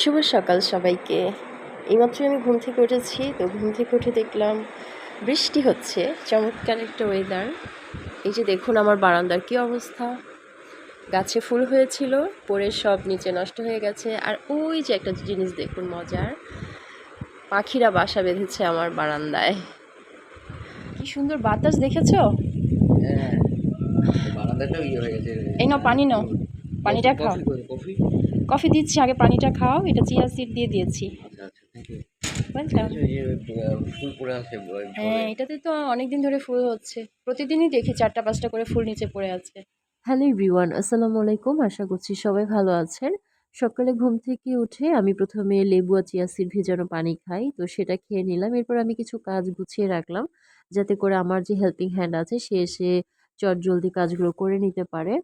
শুভ সকাল সবাইকে। এইমাত্র আমি ঘুম থেকে উঠেছি তো ঘুম থেকে উঠে দেখলাম বৃষ্টি হচ্ছে চমৎকার একটা ওয়েদার এই যে দেখুন আমার বারান্দার কি অবস্থা। গাছে ফুল হয়েছিল পরে সব নিচে নষ্ট হয়ে গেছে আর ওই যে একটা জিনিস দেখুন মজার পাখিরা বাসা বেঁধেছে আমার বারান্দায়। কি সুন্দর বাতাস দেখেছ? হ্যাঁ ইয়ে এই নাও পানি নাও। পানিটা খাও। কফি দিচ্ছি আগে পানিটা খাও এটা চিয়া সিড দিয়ে দিয়েছি। আচ্ছা আচ্ছা হ্যাঁ এটাতে তো অনেকদিন ধরে ফুল হচ্ছে। প্রতিদিনই দেখি চারটা পাঁচটা করে ফুল নিচে পড়ে আছে। হ্যালো এভরিওয়ান আসসালামু আলাইকুম। আশা করছি সবাই ভালো আছেন। সকালে ঘুম থেকে উঠে আমি প্রথমে লেবু আর চিয়া সিড ভেজানো পানি খাই তো সেটা খেয়ে নিলাম। এরপর আমি কিছু কাজ গুছিয়ে রাখলাম যাতে করে আমার যে হেল্পিং হ্যান্ড আছে সে এসে চট জলদি কাজগুলো করে নিতে পারে।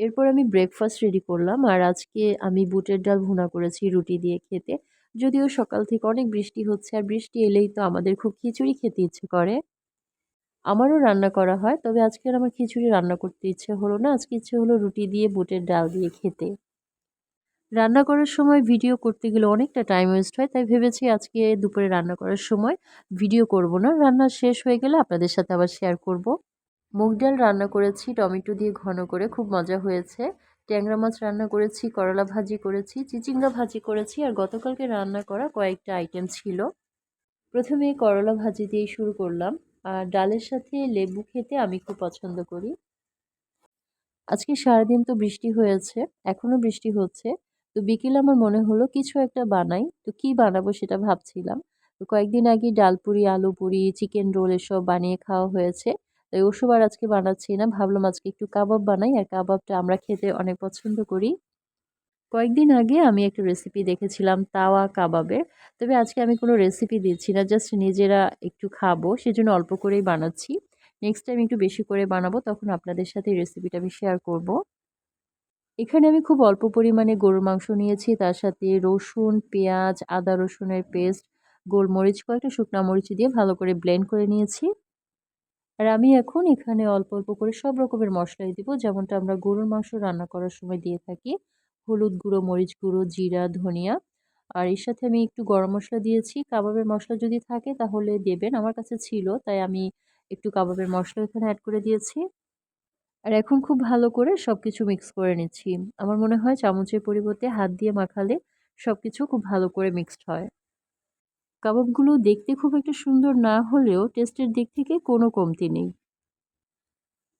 এরপর আমি ব্রেকফাস্ট রেডি করলাম আর আজকে আমি বুটের ডাল ভুনা করেছি রুটি দিয়ে খেতে। যদিও সকাল থেকে অনেক বৃষ্টি হচ্ছে আর বৃষ্টি এলেই তো আমাদের খুব খিচুড়ি খেতে ইচ্ছে করে। আমারও রান্না করা হয়, তবে আজকে আর আমার খিচুড়ি রান্না করতে ইচ্ছে হলো না। আজকে ইচ্ছে হলো রুটি দিয়ে বুটের ডাল দিয়ে খেতে। রান্না করার সময় ভিডিও করতে গেলে অনেকটা টাইম ওয়েস্ট হয়, তাই ভেবেছি আজকে দুপুরে রান্না করার সময় ভিডিও করব না। রান্না শেষ হয়ে গেলে আপনাদের সাথে আবার শেয়ার করব। মুগ ডাল রান্না করেছি, টমেটো দিয়ে ঘন করে, খুব মজা হয়েছে। ট্যাংরা মাছ রান্না করেছি, করলা ভাজি করেছি, চিচিঙ্গা ভাজি করেছি, আর গতকালকে রান্না করা কয়েকটা আইটেম ছিল। প্রথমে করলা ভাজি দিয়ে শুরু করলাম, আর ডালের সাথে লেবু খেতে আমি খুব পছন্দ করি। আজকে সারাদিন তো বৃষ্টি হয়েছে, এখনও বৃষ্টি হচ্ছে। তো বিকেলে আমার মনে হলো কিছু একটা বানাই। তো কি বানাবো সেটা ভাবছিলাম। তো কয়েকদিন আগে ডাল পুরি, আলু পুরি চিকেন রোল এসব বানিয়ে খাওয়া হয়েছে। তাই ওসব আর আজকে বানাচ্ছি না। ভাবলাম আজকে একটু কাবাব বানাই আর কাবাবটা আমরা খেতে অনেক পছন্দ করি। কয়েকদিন আগে আমি একটা রেসিপি দেখেছিলাম তাওয়া কাবাবের তবে আজকে আমি কোনো রেসিপি দিচ্ছি না জাস্ট নিজেরা একটু খাব, সেজন্য অল্প করেই বানাচ্ছি। নেক্সট টাইম একটু বেশি করে বানাবো, তখন আপনাদের সাথে রেসিপিটা আমি শেয়ার করব। এখানে আমি খুব অল্প পরিমাণে গরুর মাংস নিয়েছি, তার সাথে রসুন, পেঁয়াজ, আদা রসুনের পেস্ট গোলমরিচ, কয়েকটা শুকনা মরিচ দিয়ে ভালো করে ব্লেন্ড করে নিয়েছি। আর আমি এখন এখানে অল্প অল্প করে সব রকমের মশলাই দিব। যেমনটা আমরা গরুর মাংস রান্না করার সময় দিয়ে থাকি। হলুদ গুঁড়ো, মরিচ গুঁড়ো, জিরা, ধনিয়া। আর এর সাথে আমি একটু গরম মশলা দিয়েছি। কাবাবের মশলা যদি থাকে তাহলে দেবেন। আমার কাছে ছিল, তাই আমি একটু কাবাবের মশলা এখানে অ্যাড করে দিয়েছি। আর এখন খুব ভালো করে সব কিছু মিক্স করে নিচ্ছি। আমার মনে হয় চামচের পরিবর্তে হাত দিয়ে মাখালে সব কিছু খুব ভালো করে মিক্সড হয়। কাবাবগুলো দেখতে খুব একটা সুন্দর না হলেও টেস্টের দিক থেকে কোনো কমতি নেই।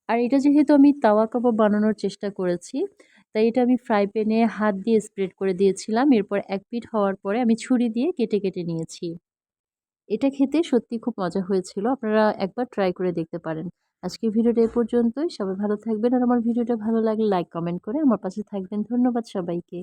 আর এটা যেহেতু আমি তাওয়া কাবাব বানানোর চেষ্টা করেছি, তাই এটা আমি ফ্রাই প্যানে হাত দিয়ে স্প্রেড করে দিয়েছিলাম। এরপর এক পিট হওয়ার পরে আমি ছুরি দিয়ে কেটে কেটে নিয়েছি। এটা খেতে সত্যি খুব মজা হয়েছিল, আপনারা একবার ট্রাই করে দেখতে পারেন। আজকের ভিডিওটা এ পর্যন্তই, সবাই ভালো থাকবেন। আর আমার ভিডিওটা ভালো লাগলে লাইক, কমেন্ট করে আমার পাশে থাকবেন। ধন্যবাদ সবাইকে।